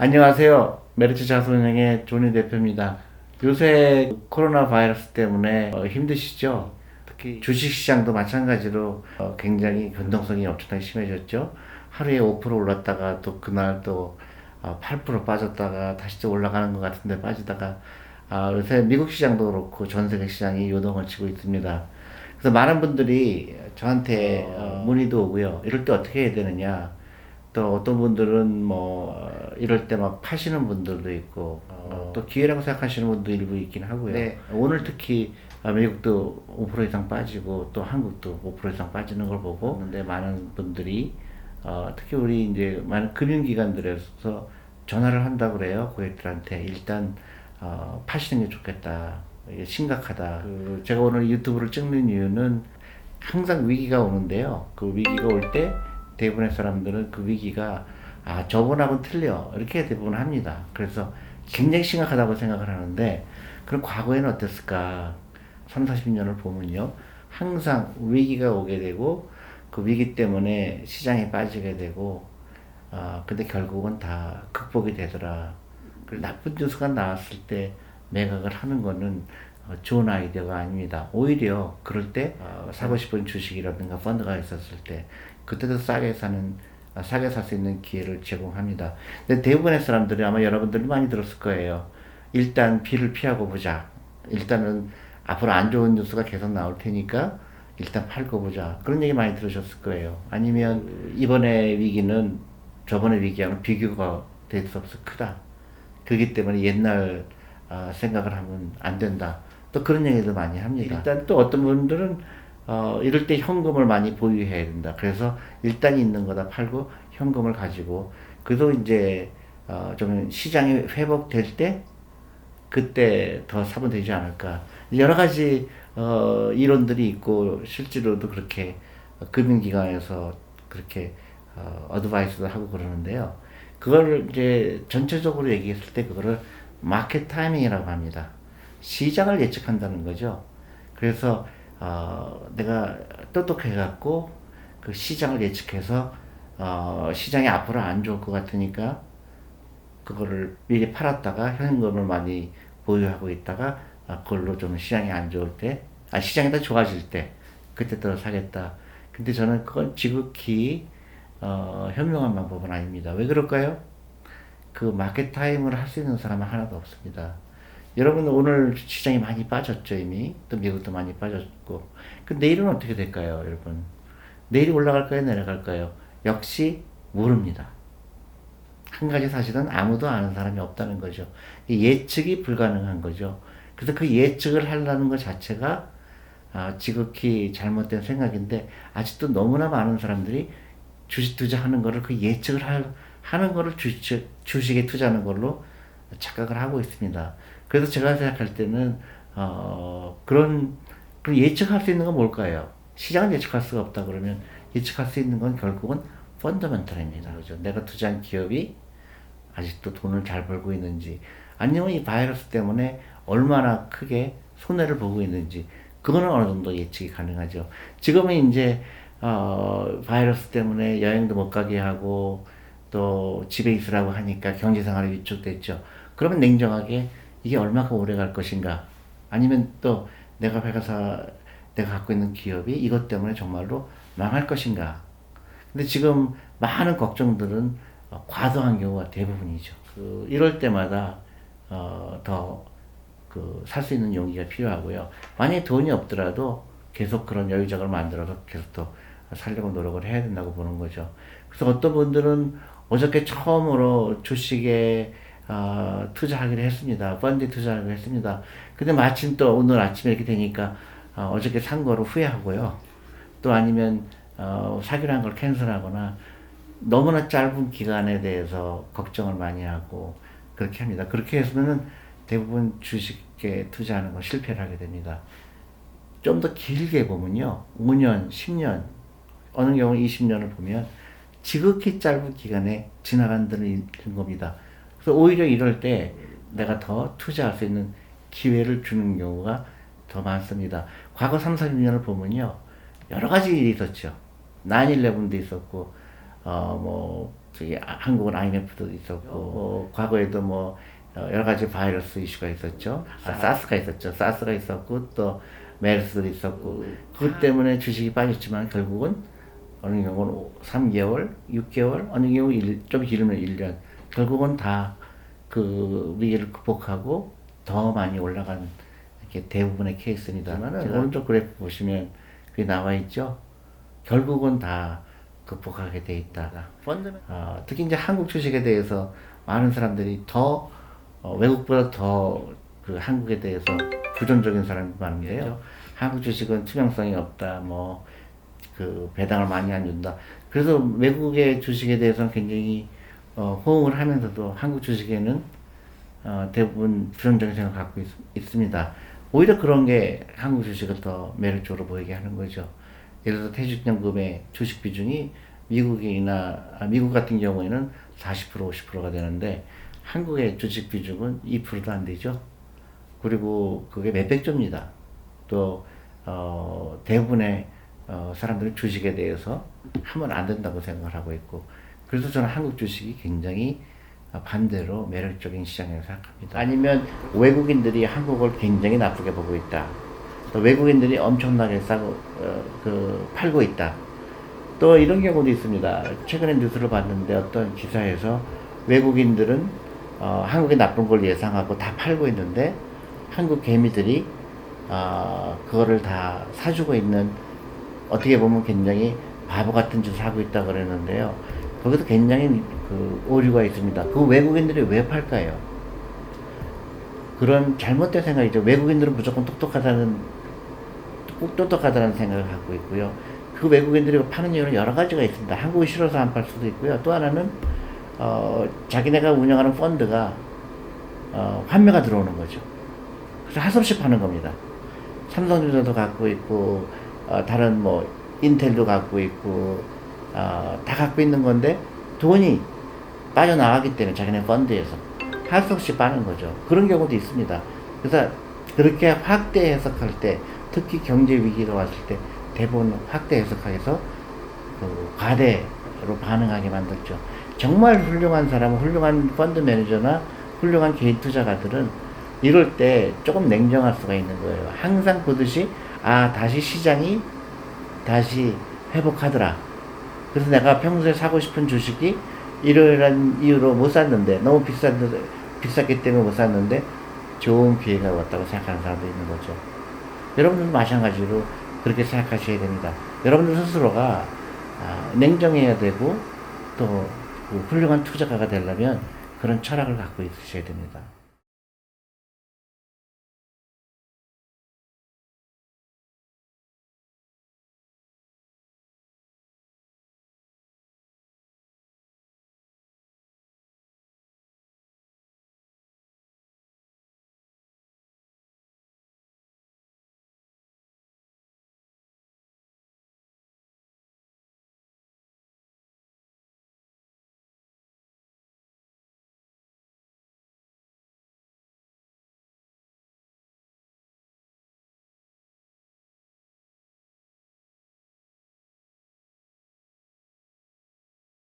안녕하세요. 메르츠 자손은행의 조니 대표입니다. 요새 코로나 바이러스 때문에 어, 힘드시죠? 특히 주식시장도 마찬가지로 어, 굉장히 변동성이 엄청나게 심해졌죠. 하루에 5% 올랐다가 또 그날 또 어, 8% 빠졌다가 다시 또 올라가는 것 같은데 빠지다가 아, 요새 미국 시장도 그렇고 전 세계 시장이 요동을 치고 있습니다. 그래서 많은 분들이 저한테 어, 문의도 오고요. 이럴 때 어떻게 해야 되느냐. 또 어떤 분들은 뭐 어, 이럴 때 막 파시는 분들도 있고 어, 또 기회라고 생각하시는 분도 일부 있긴 하고요. 네, 오늘 특히 아, 미국도 5% 이상 빠지고 또 한국도 5% 이상 빠지는 걸 보고 근데 많은 분들이 어, 특히 우리 이제 많은 금융기관들에서 전화를 한다 그래요 고객들한테. 일단 어, 파시는 게 좋겠다. 이게 심각하다. 그 제가 오늘 유튜브를 찍는 이유는 항상 위기가 오는데요. 그 위기가 올때 대부분의 사람들은 그 위기가 아 저번하고는 틀려. 이렇게 대부분 합니다. 그래서 굉장히 심각하다고 생각을 하는데 그럼 과거에는 어땠을까? 3, 40년을 보면요. 항상 위기가 오게 되고 그 위기 때문에 시장에 빠지게 되고 아 근데 결국은 다 극복이 되더라. 그 나쁜 뉴스가 나왔을 때 매각을 하는 거는 어, 좋은 아이디어가 아닙니다. 오히려 그럴 때 어, 사고 싶은 주식이라든가 펀드가 있었을 때 그때도 싸게 사는 아, 싸게 살 수 있는 기회를 제공합니다. 근데 대부분의 사람들이 아마 여러분들이 많이 들었을 거예요. 일단 비를 피하고 보자. 일단은 앞으로 안 좋은 뉴스가 계속 나올 테니까 일단 팔고 보자. 그런 얘기 많이 들으셨을 거예요. 아니면 이번에 위기는 저번에 위기하고는 비교가 될 수 없어 크다. 그렇기 때문에 옛날 아, 생각을 하면 안 된다. 또 그런 얘기도 많이 합니다. 일단 또 어떤 분들은 어, 이럴 때 현금을 많이 보유해야 된다. 그래서 일단 있는 거다 팔고 현금을 가지고 그래도 이제 어, 좀 시장이 회복될 때 그때 더 사면 되지 않을까. 여러 가지 어, 이론들이 있고 실제로도 그렇게 금융기관에서 그렇게 어, 어드바이스도 하고 그러는데요. 그걸 이제 전체적으로 얘기했을 때 그거를 마켓 타이밍이라고 합니다. 시장을 예측한다는 거죠. 그래서 어, 내가 똑똑해 갖고 그 시장을 예측해서 어, 시장이 앞으로 안 좋을 것 같으니까 그거를 미리 팔았다가 현금을 많이 보유하고 있다가 아, 그걸로 좀 시장이 안 좋을 때, 아 시장이 더 좋아질 때 그때 또 사겠다. 근데 저는 그건 지극히 어, 현명한 방법은 아닙니다. 왜 그럴까요? 그 마켓 타임을 할 수 있는 사람은 하나도 없습니다. 여러분 오늘 시장이 많이 빠졌죠 이미? 또 미국도 많이 빠졌고. 그 내일은 어떻게 될까요 여러분? 내일이 올라갈까요 내려갈까요? 역시 모릅니다. 한 가지 사실은 아무도 아는 사람이 없다는 거죠. 예측이 불가능한 거죠. 그래서 그 예측을 하려는 것 자체가 아, 지극히 잘못된 생각인데 아직도 너무나 많은 사람들이 주식 투자하는 거를 그 예측을 할, 하는 거를 주식, 주식에 투자하는 걸로 착각을 하고 있습니다. 그래서 제가 생각할 때는 어, 그런 그런 예측할 수 있는 건 뭘까요? 시장을 예측할 수가 없다 그러면 예측할 수 있는 건 결국은 펀더멘털입니다. 그죠? 내가 투자한 기업이 아직도 돈을 잘 벌고 있는지 아니면 이 바이러스 때문에 얼마나 크게 손해를 보고 있는지 그거는 어느 정도 예측이 가능하죠. 지금은 이제 어, 바이러스 때문에 여행도 못 가게 하고 또 집에 있으라고 하니까 경제 생활이 위축됐죠. 그러면 냉정하게 이게 얼마큼 오래 갈 것인가? 아니면 또 내가 회사 내가 갖고 있는 기업이 이것 때문에 정말로 망할 것인가? 근데 지금 많은 걱정들은 어, 과도한 경우가 대부분이죠. 그 이럴 때마다 어, 더 그 살 수 있는 용기가 필요하고요. 만약에 돈이 없더라도 계속 그런 여유작을 만들어서 계속 또 살려고 노력을 해야 된다고 보는 거죠. 그래서 어떤 분들은 어저께 처음으로 주식에 어, 투자하기로 했습니다. 펀드 투자하기로 했습니다. 근데 마침 또 오늘 아침에 이렇게 되니까 어, 어저께 산 거로 후회하고요. 또 아니면 어, 사기로 한 걸 캔슬하거나 너무나 짧은 기간에 대해서 걱정을 많이 하고 그렇게 합니다. 그렇게 해서는 대부분 주식에 투자하는 건 실패를 하게 됩니다. 좀 더 길게 보면요. 5년, 10년, 어느 경우 20년을 보면 지극히 짧은 기간에 지나간다는 겁니다. 그래서 오히려 이럴 때 내가 더 투자할 수 있는 기회를 주는 경우가 더 많습니다. 과거 3, 40년을 보면요. 여러 가지 일이 있었죠. 9-11도 있었고, 어, 뭐, 저기 아- 한국은 IMF도 있었고 어, 과거에도 뭐 어, 여러 가지 바이러스 이슈가 있었죠. 아, 사스가 있었죠. 사스가 있었고 또 메르스도 있었고 그것 때문에 주식이 빠졌지만 결국은 어느 경우는 3개월, 6개월, 어느 경우 일, 좀 길면 1년 결국은 다 그 위기를 극복하고 더 많이 올라간 이렇게 대부분의 케이스입니다만 오른쪽 그래프 보시면 그게 나와 있죠. 결국은 다 극복하게 돼 있다. 어, 특히 이제 한국 주식에 대해서 많은 사람들이 더 어, 외국보다 더 그 한국에 대해서 부정적인 사람이 많은데요. 한국 주식은 투명성이 없다. 뭐 그 배당을 많이 안 준다. 그래서 외국의 주식에 대해서는 굉장히 어, 호응을 하면서도 한국 주식에는 어, 대부분 부정적인 생각을 갖고 있, 습니다 오히려 그런 게 한국 주식을 더 매력적으로 보이게 하는 거죠. 예를 들어 퇴직연금의 주식 비중이 미국이나 아, 미국 같은 경우에는 40% 50%가 되는데 한국의 주식 비중은 2%도 안 되죠. 그리고 그게 몇백 조입니다. 또 어, 대부분의 어, 사람들은 주식에 대해서 하면 안 된다고 생각을 하고 있고 그래서 저는 한국 주식이 굉장히 반대로 매력적인 시장이라고 생각합니다. 아니면 외국인들이 한국을 굉장히 나쁘게 보고 있다. 또 외국인들이 엄청나게 싸고 어, 그 팔고 있다. 또 이런 경우도 있습니다. 최근에 뉴스를 봤는데 어떤 기사에서 외국인들은 어, 한국이 나쁜 걸 예상하고 다 팔고 있는데 한국 개미들이 어, 그거를 다 사주고 있는 어떻게 보면 굉장히 바보 같은 짓을 하고 있다 그랬는데요. 거기서 굉장히 그 오류가 있습니다. 그 외국인들이 왜 팔까요? 그런 잘못된 생각이죠. 외국인들은 무조건 똑똑하다는 꼭 똑똑하다는 생각을 갖고 있고요. 그 외국인들이 파는 이유는 여러 가지가 있습니다. 한국이 싫어서 안 팔 수도 있고요. 또 하나는 어, 자기네가 운영하는 펀드가 어, 환매가 들어오는 거죠. 그래서 없이 파는 겁니다. 삼성전자도 갖고 있고 어, 다른 뭐 인텔도 갖고 있고 어, 다 갖고 있는 건데 돈이 빠져나가기 때문에 자기네 펀드에서 할 수 없이 빠는 거죠. 그런 경우도 있습니다. 그래서 그렇게 확대 해석할 때 특히 경제 위기가 왔을 때 대부분 확대 해석해서 그 과대로 반응하게 만들죠. 정말 훌륭한 사람은 훌륭한 펀드 매니저나 훌륭한 개인 투자가들은 이럴 때 조금 냉정할 수가 있는 거예요. 항상 보듯이 아 다시 시장이 다시 회복하더라. 그래서 내가 평소에 사고 싶은 주식이 이러한 이유로 못 샀는데 너무 비싼데 비쌌기 때문에 못 샀는데 좋은 기회가 왔다고 생각하는 사람도 있는 거죠. 여러분들도 마찬가지로 그렇게 생각하셔야 됩니다. 여러분들 스스로가 아, 냉정해야 되고 또 그 훌륭한 투자가가 되려면 그런 철학을 갖고 있으셔야 됩니다.